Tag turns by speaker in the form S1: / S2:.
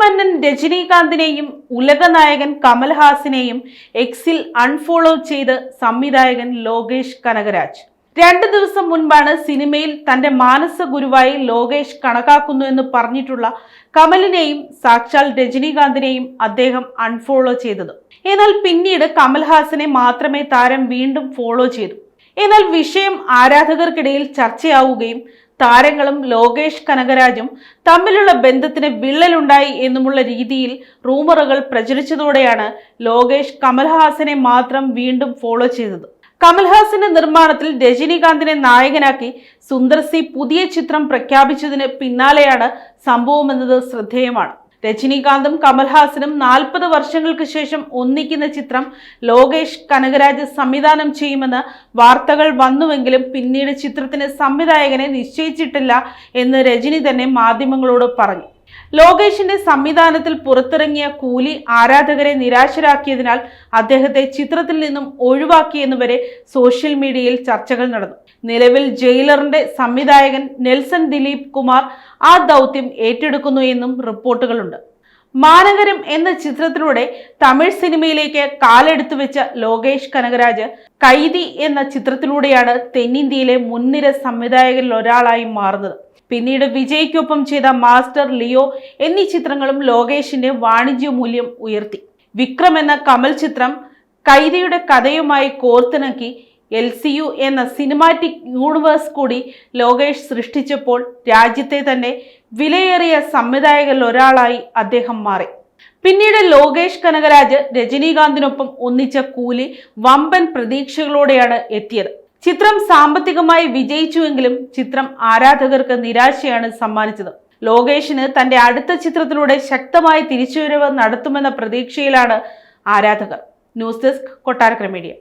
S1: മന്നൻ രജനീകാന്തിനെയും ഉലകനായകൻ കമൽഹാസിനെയും എക്സിൽ അൺഫോളോ ചെയ്ത് സംവിധായകൻ ലോകേഷ് കനകരാജ്. രണ്ട് ദിവസം മുൻപാണ് സിനിമയിൽ തന്റെ മാനസ ഗുരുവായി ലോകേഷ് കണക്കാക്കുന്നു എന്ന് പറഞ്ഞിട്ടുള്ള കമലിനെയും സാക്ഷാൽ രജനീകാന്തിനെയും അദ്ദേഹം അൺഫോളോ ചെയ്തത്. എന്നാൽ പിന്നീട് കമൽഹാസനെ മാത്രമേ താരം വീണ്ടും ഫോളോ ചെയ്തു. എന്നാൽ വിഷയം ആരാധകർക്കിടയിൽ ചർച്ചയാവുകയും താരങ്ങളും ലോകേഷ് കനകരാജും തമ്മിലുള്ള ബന്ധത്തിന് വിള്ളലുണ്ടായി എന്നുമുള്ള രീതിയിൽ റൂമറുകൾ പ്രചരിച്ചതോടെയാണ് ലോകേഷ് കമൽഹാസനെ മാത്രം വീണ്ടും ഫോളോ ചെയ്തത്. കമൽഹാസന്റെ നിർമ്മാണത്തിൽ രജനീകാന്തിനെ നായകനാക്കി സുന്ദർ സി പുതിയ ചിത്രം പ്രഖ്യാപിച്ചതിന് പിന്നാലെയാണ് സംഭവമെന്നത് ശ്രദ്ധേയമാണ്. രജനീകാന്തും കമൽഹാസനും നാൽപ്പത് വർഷങ്ങൾക്ക് ശേഷം ഒന്നിക്കുന്ന ചിത്രം ലോകേഷ് കനകരാജ് സംവിധാനം ചെയ്യുമെന്ന് വാർത്തകൾ വന്നുവെങ്കിലും പിന്നീട് ചിത്രത്തിന് സംവിധായകനെ നിശ്ചയിച്ചിട്ടില്ല എന്ന് രജനി തന്നെ മാധ്യമങ്ങളോട് പറഞ്ഞു. ലോകേഷിന്റെ സംവിധാനത്തിൽ പുറത്തിറങ്ങിയ കൂലി ആരാധകരെ നിരാശരാക്കിയതിനാൽ അദ്ദേഹത്തെ ചിത്രത്തിൽ നിന്നും ഒഴിവാക്കിയെന്നുവരെ സോഷ്യൽ മീഡിയയിൽ ചർച്ചകൾ നടന്നു. നിലവിൽ ജയിലറിന്റെ സംവിധായകൻ നെൽസൺ ദിലീപ് കുമാർ ആ ദൗത്യം ഏറ്റെടുക്കുന്നു എന്നും റിപ്പോർട്ടുകളുണ്ട്. മാനകരം എന്ന ചിത്രത്തിലൂടെ തമിഴ് സിനിമയിലേക്ക് കാലെടുത്തു വെച്ച ലോകേഷ് കനകരാജ് കൈതി എന്ന ചിത്രത്തിലൂടെയാണ് തെന്നിന്ത്യയിലെ മുൻനിര സംവിധായകരിൽ ഒരാളായി മാറുന്നത്. പിന്നീട് വിജയ്ക്കൊപ്പം ചെയ്ത മാസ്റ്റർ ലിയോ എന്നീ ചിത്രങ്ങളും ലോകേഷിന്റെ വാണിജ്യ മൂല്യം ഉയർത്തി. വിക്രം എന്ന കമൽ ചിത്രം കൈതയുടെ കഥയുമായി കോർത്തിണക്കി എൽ സി യു എന്ന സിനിമാറ്റിക് യൂണിവേഴ്സ് കൂടി ലോകേഷ് സൃഷ്ടിച്ചപ്പോൾ രാജ്യത്തെ തന്നെ വിലയേറിയ സംവിധായകരിൽ ഒരാളായി അദ്ദേഹം മാറി. പിന്നീട് ലോകേഷ് കനകരാജ് രജനീകാന്തിനൊപ്പം ഒന്നിച്ച കൂലി വമ്പൻ പ്രതീക്ഷകളോടെയാണ് എത്തിയത്. ചിത്രം സാമ്പത്തികമായി വിജയിച്ചുവെങ്കിലും ചിത്രം ആരാധകർക്ക് നിരാശയാണ് സമ്മാനിച്ചത്. ലോകേഷിന് തന്റെ അടുത്ത ചിത്രത്തിലൂടെ ശക്തമായ തിരിച്ചുവരവ് നടത്തുമെന്ന പ്രതീക്ഷയിലാണ് ആരാധകർ. News desk Kottarakkara media.